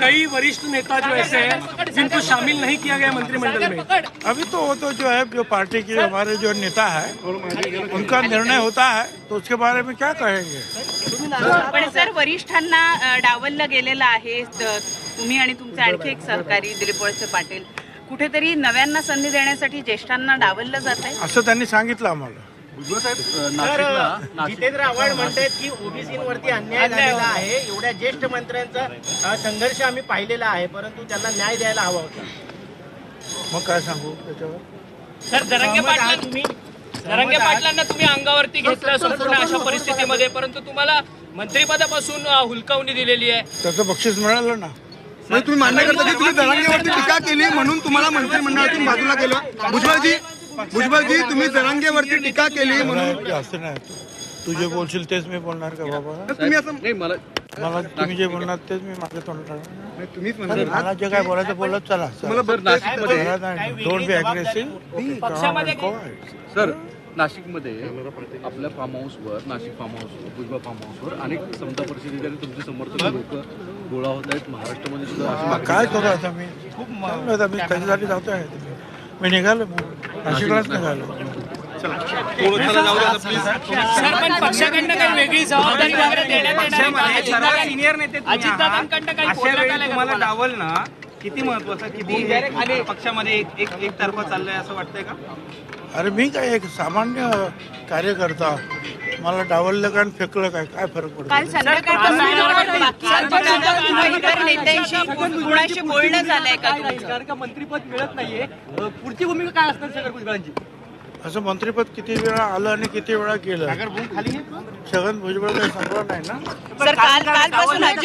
कई वरिष्ठ नेता जो ऐसे हैं जिनको शामिल नहीं किया गया मंत्रिमंडल में। अभी तो वो तो जो है जो पार्टी के हमारे जो नेता है उनका निर्णय होता है तो उसके बारे में क्या कहेंगे? पण सर वरिष्ठांना डावललं गेलेलं आहे. तुम्ही आणि तुमचे आणखी एक सहकारी दिलीप वळसे पाटील. कुठेतरी नव्यांना संधी देण्यासाठी ज्येष्ठांना डावललं जात आहे असं त्यांनी सांगितलं आम्हाला. साहेब जितेंद्र आव्हाड म्हणतात की ओबीसीवरती अन्याय झालेला आहे एवढ्या ज्येष्ठ मंत्र्यांचा संघर्ष आम्ही पाहिलेला आहे परंतु त्यांना न्याय द्यायला हवा होता मग काय सांगू त्याच्यावर सर जरंगे पाटला तुम्ही जरंगे पाटलांना तुम्ही अंगावरती घेतलं संपूर्ण अशा परिस्थितीमध्ये परंतु तुम्हाला मंत्रिपदापासून हुलकावणी दिलेली आहे त्याचं बक्षीस मिळालं ना म्हणजे तुम्ही मान्य करता की तुम्ही जरांगेवरती टीका केली म्हणून तुम्हाला मंत्रिमंडळातून बाजूला केलं भुजबळजी भुजबळजी तुम्ही जरांगेवरती टीका केली म्हणून. नाही, असं नाही. तू जे बोलशील तेच मी बोलणार का बाबा? तुम्ही असं नाही मला मला तुम्ही जे बोलणार तेच मी माझ्या तोंडात तुम्हीच मला जे काय बोलायचं बोलत चला डोंट बी अग्रेसिव्ह सर नाशिकमध्ये आपल्या फार्म हाऊसवर नाशिक फार्म हाऊसवर भुजबळ फार्म हाऊसवर अनेक समता परिषदेचे आणि तुमचे समर्थक लोक गोळा होत आहेत. महाराष्ट्रामध्ये सुद्धा काय करू आता मी? आता मी? कशासाठी जातोय. मी निघालो. नाशिकलाच निघालो सर पण पक्षाकडनं काही वेगळी जबाबदारी वगैरे देण्यात येणार आहे का? सिनियर नेते तुम्ही अजितदादांकडनं काही आहात. बोलण्यात अशा आलं वेळी का तुम्हाला तुम्हाला? डावलणं किती महत्वाचं किती हे पक्षामध्ये एक एक एकतर्फा चाललंय असं वाटतंय का अरे मी काय एक सामान्य कार्यकर्ता मला डावललं काय आणि फेकलं काय? काय फरक पडतो? काल संध्याकाळपासून बाकी इतर नेत्यांशी कुणाशी बोलणं झालंय का तुमचं? कारण का मंत्रीपद मिळत नाहीये? अ, पुढची भूमिका काय असणार भुजबळांची असं मंत्रिपद किती वेळा आलं आणि किती वेळा केलं छगन भुजबळ काही संपलं नाही ना? सर काल कालपासून अजितदादा प्रफुल्ल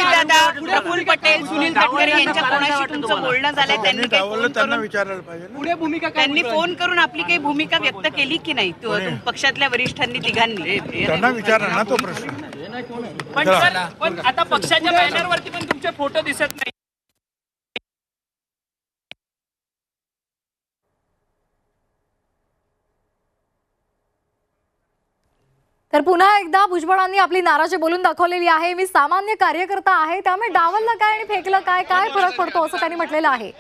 पटेल सुनील तटकरे यांच्या कोणाशी तुमचं बोलणं झालंय त्यांनी त्यांनी काही डावललं फोन त्यांना करून विचारायला पाहिजे ना पुढे भूमिका त्यांनी फोन करून आपली काही भूमिका व्यक्त केली की नाही तो- पक्षातल्या वरिष्ठांनी तिघांनी त्यांना विचारा ना तो प्रश्न पण सर पण आता पक्षाच्या बॅनरवरती पण तुमचे फोटो दिसत नाही तर पुन्हा एकदा भुजबळांनी आपली नाराजी बोलून दाखवलेली आहे. मी सामान्य कार्यकर्ता आहे. त्यामुळे डावललं काय आणि फेकलं काय? काय फरक पडतो असं त्यांनी म्हटलेलं आहे.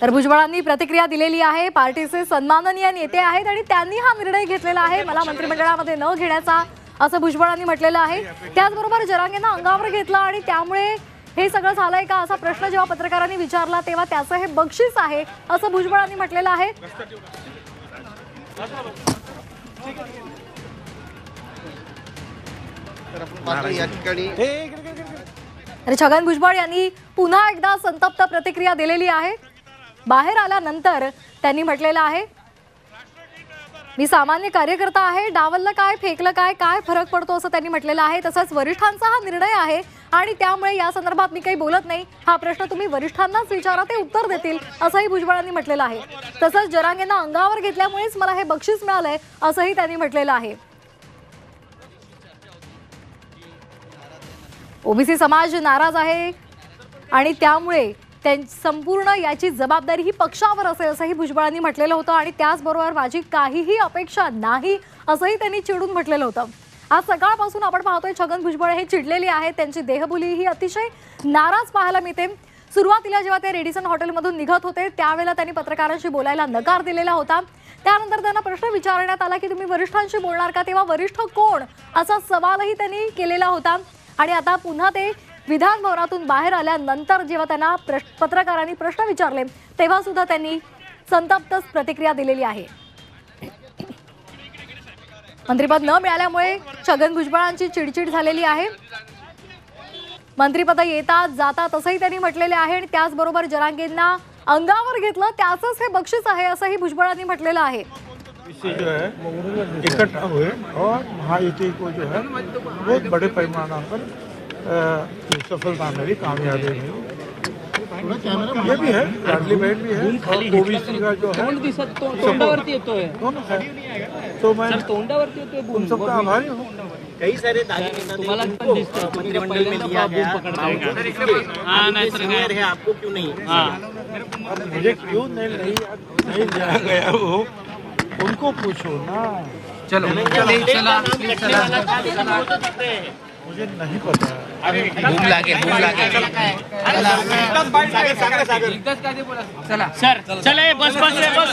तर भुजबळांनी प्रतिक्रिया दिलेली आहे. पार्टीचे सन्माननीय नेते आहेत आणि त्यांनी हा निर्णय घेतलेला आहे. मला मंत्रिमंडळामध्ये न घेण्याचा असं भुजबळांनी म्हटलेलं आहे. त्याचबरोबर जरांगेनं अंगावर घेतलं आणि त्यामुळे हे सगळं झालंय का असा प्रश्न जेव्हा पत्रकारांनी विचारला तेव्हा त्याचं हे बक्षीस आहे असं भुजबळांनी म्हटलेलं आहे. आणि छगन भुजबळ यांनी पुन्हा एकदा संतप्त प्रतिक्रिया दिलेली आहे. बाहेर आल्यानंतर त्यांनी म्हटलेलं आहे मी सामान्य कार्यकर्ता आहे डावललं काय फेकलं काय काय फरक पडतो असं त्यांनी म्हटलेलं आहे. तसंच वरिष्ठांचा हा निर्णय आहे आणि त्यामुळे या संदर्भात मी काही बोलत नाही. हा प्रश्न तुम्ही वरिष्ठांनाच विचारा ते उत्तर देतील असंही भुजबळांनी म्हटलेलं आहे. तसंच जरांगेंना अंगावर घेतल्यामुळेच मला हे बक्षीस मिळालंय असंही त्यांनी म्हटलेलं आहे. ओबीसी समाज नाराज आहे आणि त्यामुळे त्यां संपूर्ण याची जबाबदारी ही पक्षावर असेल असंही भुजबळांनी म्हटलेलं होतं आणि त्याचबरोबर माझी काहीही अपेक्षा नाही असंही त्यांनी चिडून म्हटलेलं होतं. आज सकाळपासून आपण पाहतोय छगन भुजबळ हे चिडलेले आहेत त्यांची देहबोली ही अतिशय नाराज पाहायला मिळते. सुरुवातीला जेव्हा ते रेडिसन हॉटेलमधून निघत होते त्यावेळेला त्यांनी पत्रकारांशी बोलायला नकार दिलेला होता. त्यानंतर त्यांना प्रश्न विचारण्यात आला की तुम्ही वरिष्ठांशी बोलणार का? तेव्हा वरिष्ठ कोण? असा सवालही त्यांनी केलेला होता. आणि आता पुन्हा ते विधान भवनातून बाहेर आल्यानंतर जेव्हा त्यांना पत्रकारांनी प्रश्न विचारले तेव्हा सुद्धा त्यांनी संतप्तच प्रतिक्रिया दिलेली आहे. मंत्रिपद न मिळाल्यामुळे छगन भुजबळांची चिडचिड झालेली आहे. मंत्रिपद येतात जातात असंही त्यांनी म्हटलेले आहे आणि त्याचबरोबर जरांगेंना अंगावर घेतलं त्याचंच हे बक्षीस आहे असंही भुजबळांनी म्हटलेलं आहे. इससे जो है इकट्ठा हुए और महायुति को जो है बहुत बड़े पैमाना पर अ, सफलता मिली कामयाबी मिली ये भी है बहन भी है और ओबीसी का जो है तो- येतोय दोनों है तो मैं येतोय तुम सबका आभारी हूँ। कई सारे मंत्रिमंडल में लिया गया सीनियर है आपको क्यों नहीं? अब मुझे क्यों नहीं नहीं नहीं लिया गया वो। उनको पूछो ना। चलो का नाम कटने वाला था, लेकिन वो तो जीते हैं। मुझे नहीं पता सर चला बस बस रे, बस